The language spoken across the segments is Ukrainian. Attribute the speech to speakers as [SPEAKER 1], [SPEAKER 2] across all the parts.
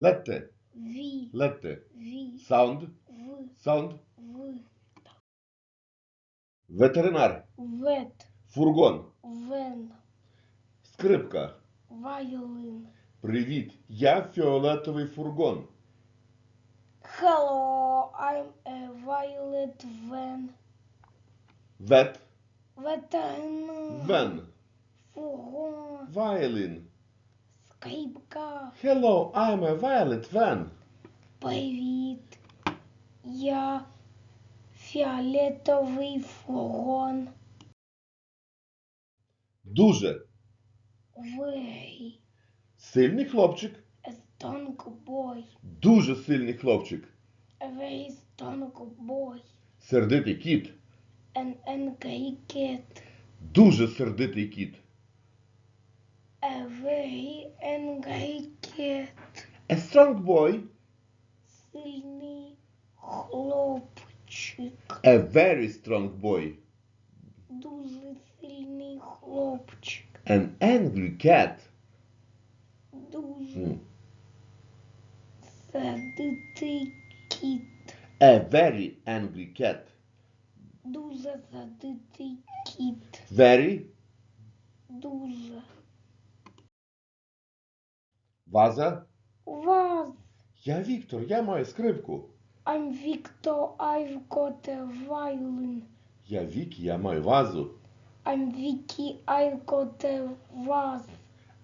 [SPEAKER 1] Летте.
[SPEAKER 2] ві,
[SPEAKER 1] Летте.
[SPEAKER 2] ві,
[SPEAKER 1] Sound.
[SPEAKER 2] в,
[SPEAKER 1] Sound.
[SPEAKER 2] в,
[SPEAKER 1] Ветеринар.
[SPEAKER 2] вет,
[SPEAKER 1] Фургон.
[SPEAKER 2] вен,
[SPEAKER 1] Скрипка.
[SPEAKER 2] вайолин.
[SPEAKER 1] Привіт. Я фіолетовий фургон.
[SPEAKER 2] Hello, I'm a violet van.
[SPEAKER 1] Вет.
[SPEAKER 2] Ветеринар.
[SPEAKER 1] Вен.
[SPEAKER 2] Фургон.
[SPEAKER 1] Вайлін.
[SPEAKER 2] Скрипка.
[SPEAKER 1] Hello, I'm a violet van.
[SPEAKER 2] Привіт. Я фіолетовий фургон.
[SPEAKER 1] Дуже.
[SPEAKER 2] Very
[SPEAKER 1] Сильний хлопчик.
[SPEAKER 2] a strong boy.
[SPEAKER 1] Дуже сильний хлопчик.
[SPEAKER 2] A very strong boy.
[SPEAKER 1] Сердитий кіт.
[SPEAKER 2] An angry cat.
[SPEAKER 1] Дуже сердитий кіт.
[SPEAKER 2] A very angry cat.
[SPEAKER 1] A strong boy.
[SPEAKER 2] Сильний хлопчик.
[SPEAKER 1] A very strong boy.
[SPEAKER 2] Дуже сильний хлопчик.
[SPEAKER 1] An angry cat.
[SPEAKER 2] Дуже
[SPEAKER 1] М.
[SPEAKER 2] сердитий кіт.
[SPEAKER 1] A very angry cat.
[SPEAKER 2] Дуже сердитий кіт.
[SPEAKER 1] Very.
[SPEAKER 2] Дуже.
[SPEAKER 1] Ваза.
[SPEAKER 2] Вас.
[SPEAKER 1] Я Віктор, я маю скрипку.
[SPEAKER 2] I'm Victor, I've got a violin.
[SPEAKER 1] Я Вік, я маю вазу.
[SPEAKER 2] I'm Vicky, I've got a vase.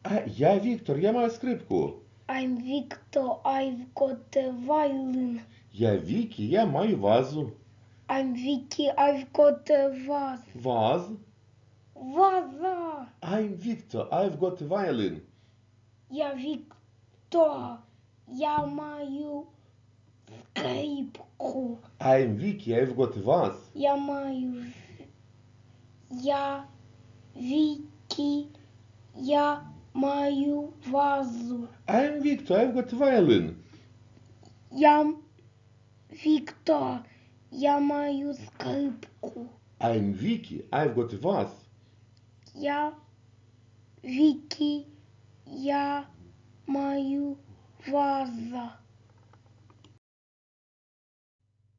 [SPEAKER 1] А я Віктор, я маю скрипку.
[SPEAKER 2] I'm Victor, I've got a violin.
[SPEAKER 1] Я Вікі, я маю вазу.
[SPEAKER 2] I'm Vicky, I've got a vase.
[SPEAKER 1] Ваз.
[SPEAKER 2] Ваза!
[SPEAKER 1] I'm Victor, I've got a violin.
[SPEAKER 2] Я Віктор, я маю скрипку.
[SPEAKER 1] I'm Vicky, I've got a vase.
[SPEAKER 2] Я маю. Я Вікі, я маю вазу.
[SPEAKER 1] I'm Victor, I've got a violin.
[SPEAKER 2] Я Віктор, я маю скрипку.
[SPEAKER 1] I'm Vicky, I've got a vase.
[SPEAKER 2] Я Вікі, я маю ваза.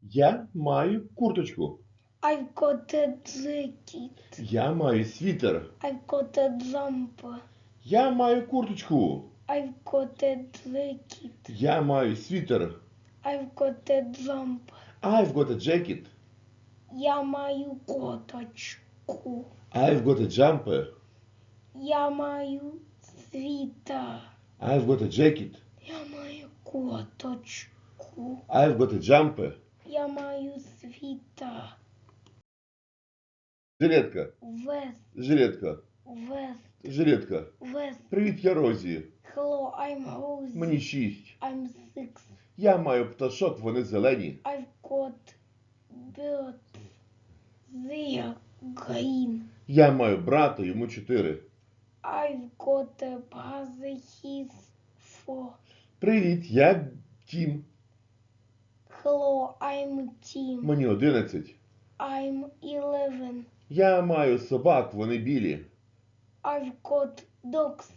[SPEAKER 1] Я маю курточку.
[SPEAKER 2] I've got a jacket.
[SPEAKER 1] Я маю світер.
[SPEAKER 2] I've got a jumper.
[SPEAKER 1] Я маю курточку.
[SPEAKER 2] I've got a jacket.
[SPEAKER 1] Я маю світер.
[SPEAKER 2] I've got a jumper.
[SPEAKER 1] I've got a jacket.
[SPEAKER 2] Я маю коточку.
[SPEAKER 1] I've got a jumper.
[SPEAKER 2] Я маю світер.
[SPEAKER 1] I've got a jacket.
[SPEAKER 2] Я маю коточку.
[SPEAKER 1] I've got a jumper.
[SPEAKER 2] Я маю світер.
[SPEAKER 1] Жилетка.
[SPEAKER 2] Вест,
[SPEAKER 1] Жилетка.
[SPEAKER 2] вест,
[SPEAKER 1] Жилетка.
[SPEAKER 2] вест.
[SPEAKER 1] Привіт, я Розі.
[SPEAKER 2] Hello, I'm Rosie.
[SPEAKER 1] Мені шість.
[SPEAKER 2] I'm six.
[SPEAKER 1] Я маю пташок, вони зелені.
[SPEAKER 2] I've got birds. They're green.
[SPEAKER 1] Я маю брата, йому чотири.
[SPEAKER 2] I've got a brother. He's four.
[SPEAKER 1] Привіт, я Тім.
[SPEAKER 2] Hello, I'm Tim.
[SPEAKER 1] Мені одинадцять.
[SPEAKER 2] I'm eleven.
[SPEAKER 1] Я маю собак, вони білі.
[SPEAKER 2] I've got dogs.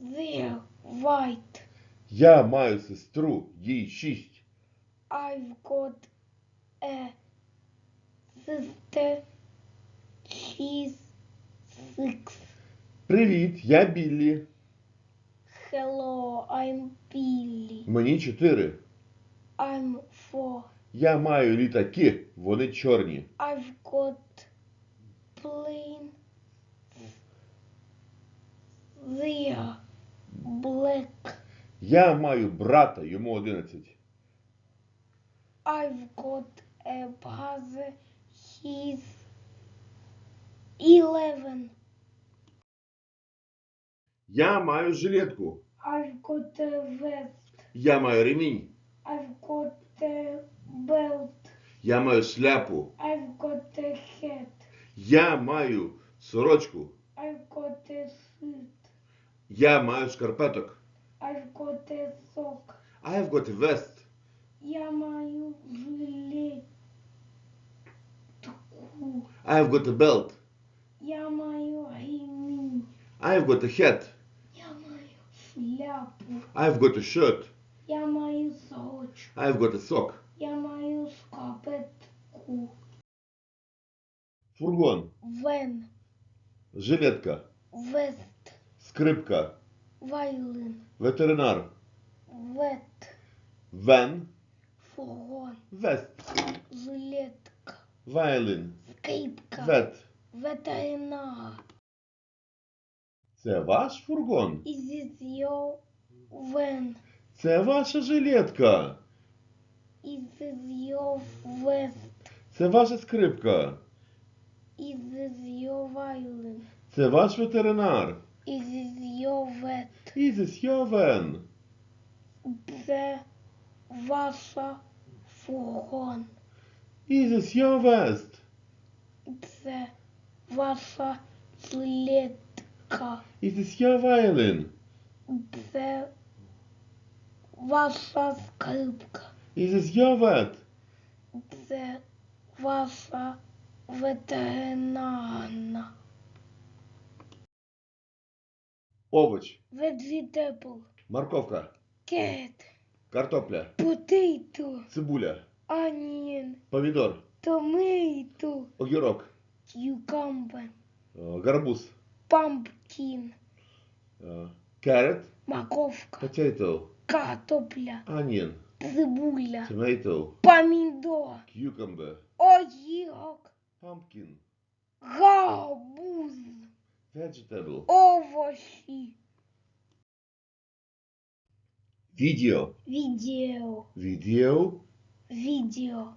[SPEAKER 2] They're white.
[SPEAKER 1] Я маю сестру, їй шість.
[SPEAKER 2] I've got a sister. She's six.
[SPEAKER 1] Привіт, я Біллі.
[SPEAKER 2] Hello, I'm Billy.
[SPEAKER 1] Мені чотири.
[SPEAKER 2] I'm four.
[SPEAKER 1] Я маю літаки, вони чорні.
[SPEAKER 2] I've got plane. They're black.
[SPEAKER 1] Я маю брата, йому одинадцять.
[SPEAKER 2] I've got a brother. He's eleven.
[SPEAKER 1] Я маю жилетку.
[SPEAKER 2] I've got a vest.
[SPEAKER 1] Я маю ремінь.
[SPEAKER 2] I've got a belt.
[SPEAKER 1] Я маю шляпу.
[SPEAKER 2] I've got a hat.
[SPEAKER 1] Я маю сорочку.
[SPEAKER 2] I've got a suit.
[SPEAKER 1] Я маю шкарпеток.
[SPEAKER 2] I've got a sock.
[SPEAKER 1] I've got a vest.
[SPEAKER 2] Я маю жилетку.
[SPEAKER 1] I've got a belt.
[SPEAKER 2] Я маю ремінь.
[SPEAKER 1] I've got a hat.
[SPEAKER 2] Я маю шляпу.
[SPEAKER 1] I've got a shirt.
[SPEAKER 2] Я маю сорочку.
[SPEAKER 1] I've got a sock.
[SPEAKER 2] Я маю шкарпетку.
[SPEAKER 1] Фургон.
[SPEAKER 2] Вен.
[SPEAKER 1] Жилетка.
[SPEAKER 2] Вест.
[SPEAKER 1] Скрипка.
[SPEAKER 2] Вайлин.
[SPEAKER 1] Ветеринар.
[SPEAKER 2] Вет.
[SPEAKER 1] Вен.
[SPEAKER 2] Фургон.
[SPEAKER 1] Вест.
[SPEAKER 2] Жилетка.
[SPEAKER 1] Вайлин.
[SPEAKER 2] Скрипка.
[SPEAKER 1] Вет.
[SPEAKER 2] Ветеринар.
[SPEAKER 1] Це ваш фургон?
[SPEAKER 2] Is it your van?
[SPEAKER 1] Це ваша жилетка.
[SPEAKER 2] Is your vest?
[SPEAKER 1] Це ваша скрипка.
[SPEAKER 2] Is your violin?
[SPEAKER 1] Це ваш ветеринар.
[SPEAKER 2] Is your vet?
[SPEAKER 1] This your van.
[SPEAKER 2] Це ваша фургон.
[SPEAKER 1] This your vest.
[SPEAKER 2] Це ваша жилетка.
[SPEAKER 1] This your violin.
[SPEAKER 2] Це ваша скрипка.
[SPEAKER 1] І this your vet.
[SPEAKER 2] Це ваша ветеринарна.
[SPEAKER 1] Овоч.
[SPEAKER 2] Vegetable.
[SPEAKER 1] Морковка.
[SPEAKER 2] Carrot.
[SPEAKER 1] Картопля.
[SPEAKER 2] Potato.
[SPEAKER 1] Цибуля.
[SPEAKER 2] Onion.
[SPEAKER 1] Помідор.
[SPEAKER 2] Tomato.
[SPEAKER 1] Огірок.
[SPEAKER 2] Cucumber.
[SPEAKER 1] е, Гарбуз.
[SPEAKER 2] Pumpkin.
[SPEAKER 1] е, Carrot.
[SPEAKER 2] Морковка.
[SPEAKER 1] Potato.
[SPEAKER 2] Картопля.
[SPEAKER 1] Onion.
[SPEAKER 2] Цибуля.
[SPEAKER 1] Tomato.
[SPEAKER 2] Помідор.
[SPEAKER 1] Cucumber.
[SPEAKER 2] Огірок.
[SPEAKER 1] Pumpkin.
[SPEAKER 2] Гарбуз.
[SPEAKER 1] Vegetable.
[SPEAKER 2] Овочі.
[SPEAKER 1] Відео.
[SPEAKER 2] Відео.
[SPEAKER 1] Відео.
[SPEAKER 2] Відео.